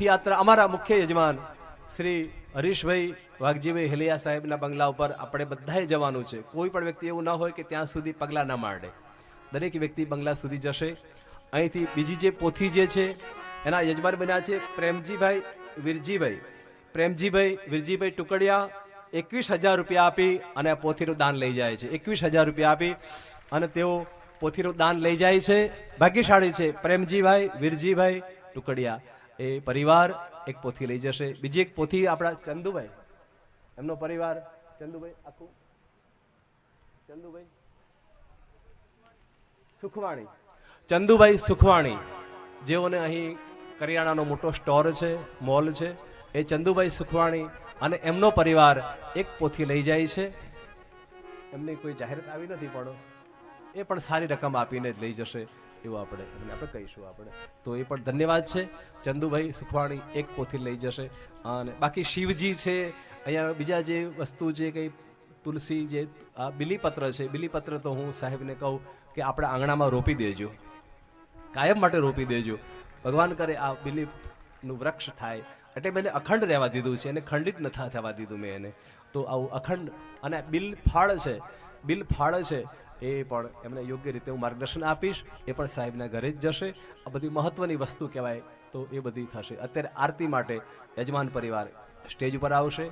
પોથયાત્રા અમારા મુખ્ય યજમાન શ્રી હરીશભાઈ વાઘજીભાઈ હેલિયા સાહેબના બંગલા ઉપર આપણે બધાએ જવાનું છે. કોઈ પણ વ્યક્તિ એવું ન હોય કે ત્યાં સુધી પગલાં ના માંડે દરેક વ્યક્તિ બંગલા સુધી જશે. અહીંથી બીજી જે પોથી જે છે, એના યજમાન બન્યા છે પ્રેમજીભાઈ વિરજીભાઈ. પ્રેમજીભાઈ વિરજીભાઈ ટુકડિયા એકવીસ હજાર રૂપિયા આપી અને પોથીનું દાન લઈ જાય છે. એકવીસ હજાર રૂપિયા આપી અને તેઓ પોથીનું દાન લઈ જાય છે. ભાગ્યશાળી છે પ્રેમજીભાઈ વિરજીભાઈ ટુકડિયા. એ પરિવાર એક પોથી લઈ જશે. બીજી એક પોથી આપણા ચંદુભાઈ. એમનો પરિવાર ચંદુભાઈ, આખું? ચંદુભાઈ? સુખવાણી. ચંદુભાઈ સુખવાણી, જેઓને અહીં કરિયાણાનો મોટો સ્ટોર છે, મોલ છે. એ ચંદુભાઈ સુખવાણી અને એમનો પરિવાર એક પોથી લઈ જાય છે. એમની કોઈ જાહેરાત આવી નથી પડો. એ પણ સારી રકમ આપીને જ લઈ જશે. એવું આપણે એમને આપણે કહીશું આપણે. તો એ પણ ધન્યવાદ છે. ચંદુભાઈ સુખવાણી એક પોથી લઈ જશે. અને બાકી શિવજી છે, અહીંયા બીજા જે વસ્તુ જે કંઈ તુલસી જે, આ બિલીપત્ર છે, બિલીપત્ર તો હું સાહેબને કહું કે આપણા આંગણામાં રોપી દેજો. કાયમ માટે રોપી દેજો. ભગવાન કરે આ બિલીપનું વૃક્ષ થાય. એટલે મેં અખંડ રહેવા દીધું છે. એને ખંડિત નથી થવા દીધું મેં એને. તો આવું અખંડ અને બિલ ફાળ છે. બિલ ફાળ છે. એ પણ એમને યોગ્ય રીતે હું માર્ગદર્શન આપીશ. એ પણ સાહેબના ઘરે જ જશે. આ બધી મહત્વની વસ્તુ કહેવાય તો એ બધી થશે. અત્યારે આરતી માટે યજમાન પરિવાર સ્ટેજ ઉપર આવશે.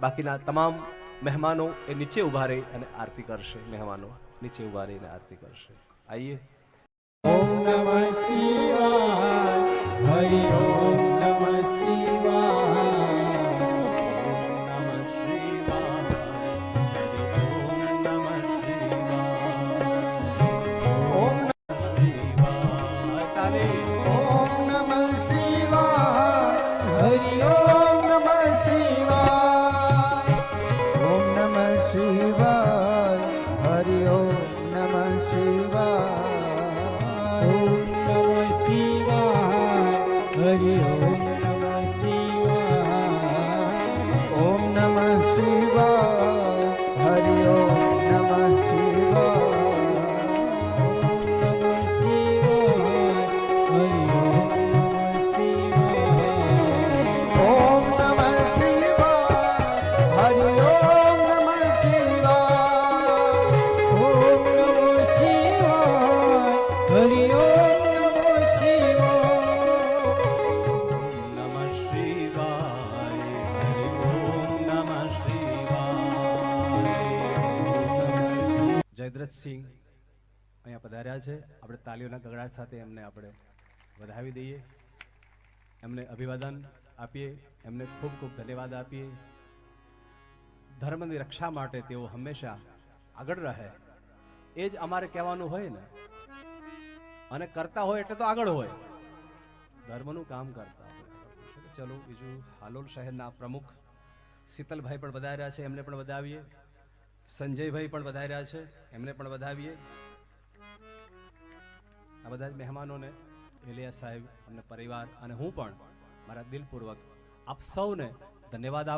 બાકીના તમામ મહેમાનો એ નીચે ઊભા રહી અને આરતી કરશે. મહેમાનો નીચે ઊભા રહીને આરતી કરશે. આઈએ. નમઃ શિવાય. હરિ ઓમ શિવાય હરિ જયદ્રથસિંહ અહીંયા પધાર્યા છે. આપણે તાલીઓના ગગડાટ સાથે એમને આપણે વધાવી દઈએ. એમને અભિવાદન આપીએ. એમને ખૂબ ખૂબ ધન્યવાદ આપીએ. ધર્મની રક્ષા માટે તેઓ હંમેશા આગળ રહે. એ જ અમારે કહેવાનું હોય ને. અને કરતા હોય એટલે તો આગળ હોય. ધર્મનું કામ કરતા હોય. ચલો, બીજું હાલોલ શહેરના પ્રમુખ શીતલભાઈ પણ વધાર્યા છે. એમને પણ વધાવીએ. સંજયભાઈ પણ વધાર્યા છે, એમને પણ વધાવીએ. આ બધા જ મહેમાનોને એલિયા સાહેબ અને પરિવાર અને હું પણ મારા દિલપૂર્વક આપ સૌને ધન્યવાદ આપ